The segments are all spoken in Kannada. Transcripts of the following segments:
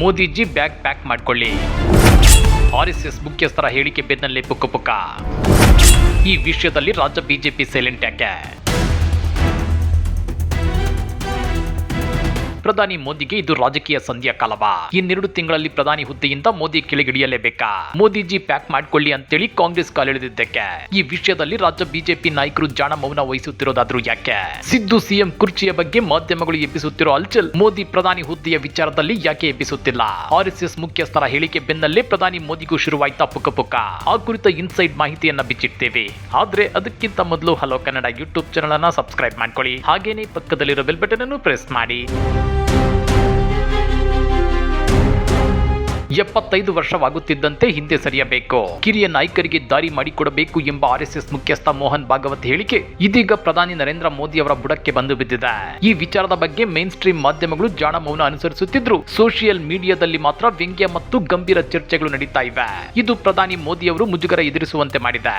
ಮೋದಿಜಿ ಬ್ಯಾಗ್ ಪ್ಯಾಕ್ ಮಾಡ್ಕೊಳ್ಳಿ. ಎಸ್ ಮುಖ್ಯಸ್ಥರ ಹೇಳಿಕೆ ಬೆನ್ನಲ್ಲೇ ಪುಕ್ಕ ಪುಕ್ಕ. ಈ ವಿಷಯದಲ್ಲಿ ರಾಜ್ಯ ಬಿಜೆಪಿ ಸೈಲೆಂಟ್ ಯಾಕೆ? ಪ್ರಧಾನಿ ಮೋದಿಗೆ ಇದು ರಾಜಕೀಯ ಸಂಧಿಯ ಕಾಲವಾ. ಇನ್ನೆರಡು ತಿಂಗಳಲ್ಲಿ ಪ್ರಧಾನಿ ಹುದ್ದೆಯಿಂದ ಮೋದಿ ಕೆಳಗಿಳಿಯಲೇಬೇಕಾ? ಮೋದಿಜಿ ಪ್ಯಾಕ್ ಮಾಡ್ಕೊಳ್ಳಿ ಅಂತೇಳಿ ಕಾಂಗ್ರೆಸ್ ಕಾಲೆಳೆದಿದ್ದಕ್ಕೆ. ಈ ವಿಷಯದಲ್ಲಿ ರಾಜ್ಯ ಬಿಜೆಪಿ ನಾಯಕರು ಜಾಣ ಮೌನ ವಹಿಸುತ್ತಿರೋದಾದ್ರೂ ಯಾಕೆ? ಸಿದ್ದು ಸಿಎಂ ಕುರ್ಚಿಯ ಬಗ್ಗೆ ಮಾಧ್ಯಮಗಳು ಎಬ್ಬಿಸುತ್ತಿರೋ ಅಲ್ಚಲ್ ಮೋದಿ ಪ್ರಧಾನಿ ಹುದ್ದೆಯ ವಿಚಾರದಲ್ಲಿ ಯಾಕೆ ಎಬ್ಬಿಸುತ್ತಿಲ್ಲ? ಆರ್ಎಸ್ಎಸ್ ಮುಖ್ಯಸ್ಥರ ಹೇಳಿಕೆ ಬೆನ್ನಲ್ಲೇ ಪ್ರಧಾನಿ ಮೋದಿಗೂ ಶುರುವಾಯ್ತಾ ಪುಕ್ಕ ಪುಕ್ಕ ಆ ಕುರಿತ ಇನ್ಸೈಡ್ ಮಾಹಿತಿಯನ್ನ ಬಿಚ್ಚಿಡ್ತೇವೆ. ಆದ್ರೆ ಅದಕ್ಕಿಂತ ಮೊದಲು ಹಲೋ ಕನ್ನಡ ಯೂಟ್ಯೂಬ್ ಚಾನಲ್ ಅನ್ನ ಸಬ್ಸ್ಕ್ರೈಬ್ ಮಾಡ್ಕೊಳ್ಳಿ. ಹಾಗೇನೇ ಪಕ್ಕದಲ್ಲಿರೋ ಬೆಲ್ ಬಟನ್ ಅನ್ನು ಪ್ರೆಸ್ ಮಾಡಿ. ಎಪ್ಪತ್ತೈದು ವರ್ಷವಾಗುತ್ತಿದ್ದಂತೆ ಹಿಂದೆ ಸರಿಯಬೇಕು. ಕಿರಿಯ ನಾಯಕರಿಗೆ ದಾರಿ ಮಾಡಿಕೊಡಬೇಕು ಎಂಬ ಆರ್ಎಸ್ಎಸ್ ಮುಖ್ಯಸ್ಥ ಮೋಹನ್ ಭಾಗವತ್ ಹೇಳಿಕೆ ಇದೀಗ ಪ್ರಧಾನಿ ನರೇಂದ್ರ ಮೋದಿ ಅವರ ಬುಡಕ್ಕೆ ಬಂದು ಬಿದ್ದಿದೆ. ಈ ವಿಚಾರದ ಬಗ್ಗೆ ಮೇನ್ ಸ್ಟ್ರೀಮ್ ಮಾಧ್ಯಮಗಳು ಜಾಣ ಮೌನ ಅನುಸರಿಸುತ್ತಿದ್ರು. ಸೋಷಿಯಲ್ ಮೀಡಿಯಾದಲ್ಲಿ ಮಾತ್ರ ವ್ಯಂಗ್ಯ ಮತ್ತು ಗಂಭೀರ ಚರ್ಚೆಗಳು ನಡೀತಾ ಇವೆ. ಇದು ಪ್ರಧಾನಿ ಮೋದಿ ಅವರು ಮುಜುಗರ ಎದುರಿಸುವಂತೆ ಮಾಡಿದೆ.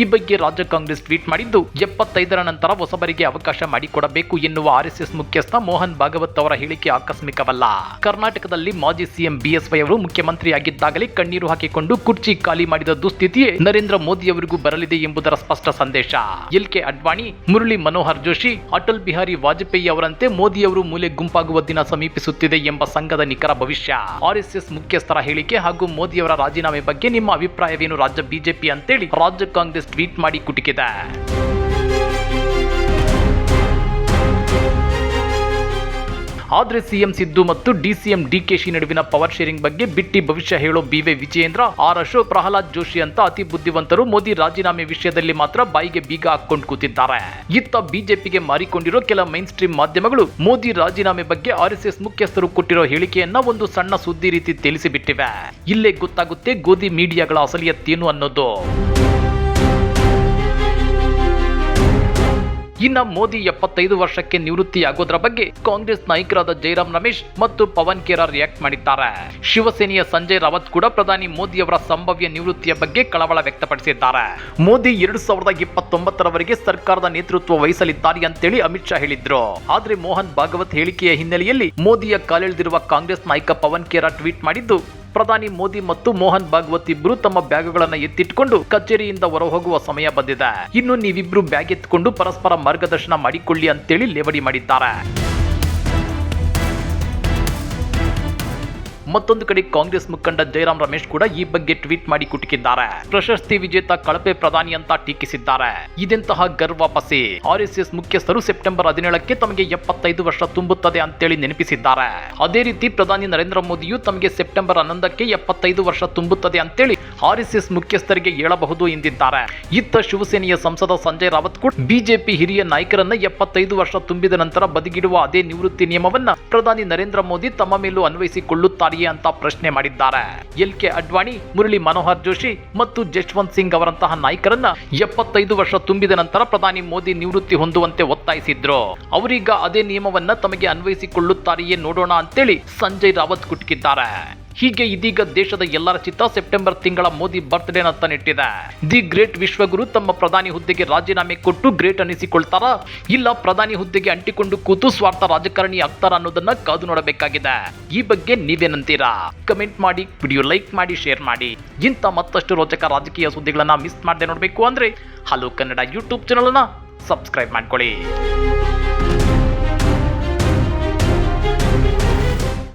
ಈ ಬಗ್ಗೆ ರಾಜ್ಯ ಕಾಂಗ್ರೆಸ್ ಟ್ವೀಟ್ ಮಾಡಿದ್ದು, ಎಪ್ಪತ್ತೈದರ ನಂತರ ಹೊಸಬರಿಗೆ ಅವಕಾಶ ಮಾಡಿಕೊಡಬೇಕು ಎನ್ನುವ ಆರ್ಎಸ್ಎಸ್ ಮುಖ್ಯಸ್ಥ ಮೋಹನ್ ಭಾಗವತ್ ಅವರ ಹೇಳಿಕೆ ಆಕಸ್ಮಿಕವಲ್ಲ. ಕರ್ನಾಟಕದಲ್ಲಿ ಮಾಜಿ ಸಿಎಂ ಬಿಎಸ್ವೈ ಅವರು ಮುಖ್ಯಮಂತ್ರಿಯಾಗಿದ್ದಾಗಲೇ ಕಣ್ಣೀರು ಹಾಕಿಕೊಂಡು ಕುರ್ಚಿ ಖಾಲಿ ಮಾಡಿದ ದುಸ್ಥಿತಿಯೇ ನರೇಂದ್ರ ಮೋದಿ ಅವರಿಗೂ ಬರಲಿದೆ ಎಂಬುದರ ಸ್ಪಷ್ಟ ಸಂದೇಶ. ಎಲ್ ಕೆ ಅಡ್ವಾಣಿ, ಮುರಳಿ ಮನೋಹರ್ ಜೋಶಿ, ಅಟಲ್ ಬಿಹಾರಿ ವಾಜಪೇಯಿ ಅವರಂತೆ ಮೋದಿ ಅವರು ಮೂಲೆ ಗುಂಪಾಗುವ ದಿನ ಸಮೀಪಿಸುತ್ತಿದೆ ಎಂಬ ಸಂಘದ ನಿಖರ ಭವಿಷ್ಯ. ಆರ್ಎಸ್ಎಸ್ ಮುಖ್ಯಸ್ಥರ ಹೇಳಿಕೆ ಹಾಗೂ ಮೋದಿ ಅವರ ರಾಜೀನಾಮೆ ಬಗ್ಗೆ ನಿಮ್ಮ ಅಭಿಪ್ರಾಯವೇನು? ರಾಜ್ಯ ಬಿಜೆಪಿ ಅಂತೇಳಿ ರಾಜ್ಯ ಕಾಂಗ್ರೆಸ್ ಟ್ವೀಟ್ ಮಾಡಿ ಕುಟುಕಿದೆ. ಆದ್ರೆ ಸಿಎಂ ಸಿದ್ದು ಮತ್ತು ಡಿಸಿಎಂ ಡಿಕೆಶಿ ನಡುವಿನ ಪವರ್ ಶೇರಿಂಗ್ ಬಗ್ಗೆ ಬಿಟ್ಟಿ ಭವಿಷ್ಯ ಹೇಳೋ B Y Vijayendra, R Ashok, Pralhad Joshi ಅಂತ ಅತಿ ಬುದ್ಧಿವಂತರು ಮೋದಿ ರಾಜೀನಾಮೆ ವಿಷಯದಲ್ಲಿ ಮಾತ್ರ ಬಾಯಿಗೆ ಬೀಗ ಹಾಕೊಂಡು ಕೂತಿದ್ದಾರೆ. ಇತ್ತ ಬಿಜೆಪಿಗೆ ಮಾರಿಕೊಂಡಿರೋ ಕೆಲ ಮೈನ್ ಸ್ಟ್ರೀಮ್ ಮಾಧ್ಯಮಗಳು ಮೋದಿ ರಾಜೀನಾಮೆ ಬಗ್ಗೆ ಆರ್ಎಸ್ಎಸ್ ಮುಖ್ಯಸ್ಥರು ಕೊಟ್ಟಿರೋ ಹೇಳಿಕೆಯನ್ನ ಒಂದು ಸಣ್ಣ ಸುದ್ದಿ ರೀತಿ ತಿಳಿಸಿಬಿಟ್ಟಿವೆ. ಇಲ್ಲೇ ಗೊತ್ತಾಗುತ್ತೆ ಗೋಧಿ ಮೀಡಿಯಾಗಳ ಅಸಲಿಯತ್ತೇನು ಅನ್ನೋದು. ಇನ್ನ ಮೋದಿ ಎಪ್ಪತ್ತೈದು ವರ್ಷಕ್ಕೆ ನಿವೃತ್ತಿಯಾಗೋದ್ರ ಬಗ್ಗೆ ಕಾಂಗ್ರೆಸ್ ನಾಯಕರಾದ ಜೈರಾಮ್ ರಮೇಶ್ ಮತ್ತು ಪವನ್ ಖೇರಾ ರಿಯಾಕ್ಟ್ ಮಾಡಿದ್ದಾರೆ. ಶಿವಸೇನೆಯ ಸಂಜಯ್ ರಾವತ್ ಕೂಡ ಪ್ರಧಾನಿ ಮೋದಿ ಅವರ ಸಂಭವ್ಯ ನಿವೃತ್ತಿಯ ಬಗ್ಗೆ ಕಳವಳ ವ್ಯಕ್ತಪಡಿಸಿದ್ದಾರೆ. ಮೋದಿ ಎರಡು ಸಾವಿರದ ಇಪ್ಪತ್ತೊಂಬತ್ತರವರೆಗೆ ಸರ್ಕಾರದ ನೇತೃತ್ವ ವಹಿಸಲಿದ್ದಾರೆ ಅಂತೇಳಿ ಅಮಿತ್ ಶಾ ಹೇಳಿದ್ರು. ಆದ್ರೆ ಮೋಹನ್ ಭಾಗವತ್ ಹೇಳಿಕೆಯ ಹಿನ್ನೆಲೆಯಲ್ಲಿ ಮೋದಿಯ ಕಾಲೆಳೆದಿರುವ ಕಾಂಗ್ರೆಸ್ ನಾಯಕ ಪವನ್ ಖೇರಾ ಟ್ವೀಟ್ ಮಾಡಿದ್ದು ಪ್ರಧಾನಿ ಮೋದಿ ಮತ್ತು ಮೋಹನ್ ಭಾಗವತ್ ಇಬ್ರು ತಮ್ಮ ಬ್ಯಾಗ್ಗಳನ್ನ ಎತ್ತಿಟ್ಕೊಂಡು ಕಚೇರಿಯಿಂದ ಹೊರಹೋಗುವ ಸಮಯ ಬಂದಿದೆ. ಇನ್ನು ನೀವಿಬ್ರು ಬ್ಯಾಗ್ ಎತ್ಕೊಂಡು ಪರಸ್ಪರ ಮಾರ್ಗದರ್ಶನ ಮಾಡಿಕೊಳ್ಳಿ ಅಂತೇಳಿ ಲೇವಡಿ ಮಾಡಿದ್ದಾರೆ. ಮತ್ತೊಂದು ಕಡೆ ಕಾಂಗ್ರೆಸ್ ಮುಖಂಡ ಜಯರಾಮ್ ರಮೇಶ್ ಕೂಡ ಈ ಬಗ್ಗೆ ಟ್ವೀಟ್ ಮಾಡಿ ಕುಟುಕಿದ್ದಾರೆ. ಪ್ರಶಸ್ತಿ ವಿಜೇತ ಕಳಪೆ ಪ್ರಧಾನಿ ಅಂತ ಟೀಕಿಸಿದ್ದಾರೆ. ಇದೆಂತಹ ಎಸ್ ಎಸ್ ಮುಖ್ಯಸ್ಥರು ಸೆಪ್ಟೆಂಬರ್ ಹದಿನೇಳಕ್ಕೆ ತಮಗೆ ಎಪ್ಪತ್ತೈದು ವರ್ಷ ತುಂಬುತ್ತದೆ ಅಂತೇಳಿ ನೆನಪಿಸಿದ್ದಾರೆ. ಅದೇ ರೀತಿ ಪ್ರಧಾನಿ ನರೇಂದ್ರ ಮೋದಿಯು ತಮಗೆ ಸೆಪ್ಟೆಂಬರ್ ಹನ್ನೊಂದಕ್ಕೆ ಎಪ್ಪತ್ತೈದು ವರ್ಷ ತುಂಬುತ್ತದೆ ಅಂತೇಳಿ ಆರ್ಎಸ್ಎಸ್ ಮುಖ್ಯಸ್ಥರಿಗೆ ಹೇಳಬಹುದು ಎಂದಿದ್ದಾರೆ. ಇತ್ತ ಶಿವಸೇನೆಯ ಸಂಸದ ಸಂಜಯ್ ರಾವತ್ ಕೂಡ ಬಿಜೆಪಿ ಹಿರಿಯ ನಾಯಕರನ್ನ ಎಪ್ಪತ್ತೈದು ವರ್ಷ ತುಂಬಿದ ನಂತರ ಬದಿಗಿಡುವ ಅದೇ ನಿವೃತ್ತಿ ನಿಯಮವನ್ನ ಪ್ರಧಾನಿ ನರೇಂದ್ರ ಮೋದಿ ತಮ್ಮ ಮೇಲೂ ಅನ್ವಯಿಸಿಕೊಳ್ಳುತ್ತಾರೆಯೇ ಅಂತ ಪ್ರಶ್ನೆ ಮಾಡಿದ್ದಾರೆ. ಎಲ್ ಕೆ ಅಡ್ವಾಣಿ, ಮುರಳಿ ಮನೋಹರ್ ಜೋಶಿ ಮತ್ತು ಜಶ್ವಂತ್ ಸಿಂಗ್ ಅವರಂತಹ ನಾಯಕರನ್ನ ಎಪ್ಪತ್ತೈದು ವರ್ಷ ತುಂಬಿದ ನಂತರ ಪ್ರಧಾನಿ ಮೋದಿ ನಿವೃತ್ತಿ ಹೊಂದುವಂತೆ ಒತ್ತಾಯಿಸಿದ್ರು. ಅವರೀಗ ಅದೇ ನಿಯಮವನ್ನ ತಮಗೆ ಅನ್ವಯಿಸಿಕೊಳ್ಳುತ್ತಾರೆಯೇ ನೋಡೋಣ ಅಂತೇಳಿ ಸಂಜಯ್ ರಾವತ್ ಕುಟುಕಿದ್ದಾರೆ. ಹೀಗೆ ಇದೀಗ ದೇಶದ ಎಲ್ಲರ ಚಿತ್ತ ಸೆಪ್ಟೆಂಬರ್ ತಿಂಗಳ ಮೋದಿ ಬರ್ತ್ಡೇನ ನೆಟ್ಟಿದೆ ದಿ ಗ್ರೇಟ್ ವಿಶ್ವಗುರು ತಮ್ಮ ಪ್ರಧಾನಿ ಹುದ್ದೆಗೆ ರಾಜೀನಾಮೆ ಕೊಟ್ಟು ಗ್ರೇಟ್ ಅನಿಸಿಕೊಳ್ತಾರಾ ಇಲ್ಲ ಪ್ರಧಾನಿ ಹುದ್ದೆಗೆ ಅಂಟಿಕೊಂಡು ಕೂತು ಸ್ವಾರ್ಥ ರಾಜಕಾರಣಿ ಆಗ್ತಾರ ಅನ್ನೋದನ್ನ ಕಾದು ನೋಡಬೇಕಾಗಿದೆ. ಈ ಬಗ್ಗೆ ನೀವೇನಂತೀರಾ? ಕಮೆಂಟ್ ಮಾಡಿ, ವಿಡಿಯೋ ಲೈಕ್ ಮಾಡಿ, ಶೇರ್ ಮಾಡಿ. ಇಂಥ ಮತ್ತಷ್ಟು ರೋಚಕ ರಾಜಕೀಯ ಸುದ್ದಿಗಳನ್ನ ಮಿಸ್ ಮಾಡದೆ ನೋಡಬೇಕು ಅಂದ್ರೆ ಹಲೋ ಕನ್ನಡ ಯೂಟ್ಯೂಬ್ ಚಾನಲ್ನ ಸಬ್ಸ್ಕ್ರೈಬ್ ಮಾಡ್ಕೊಳ್ಳಿ.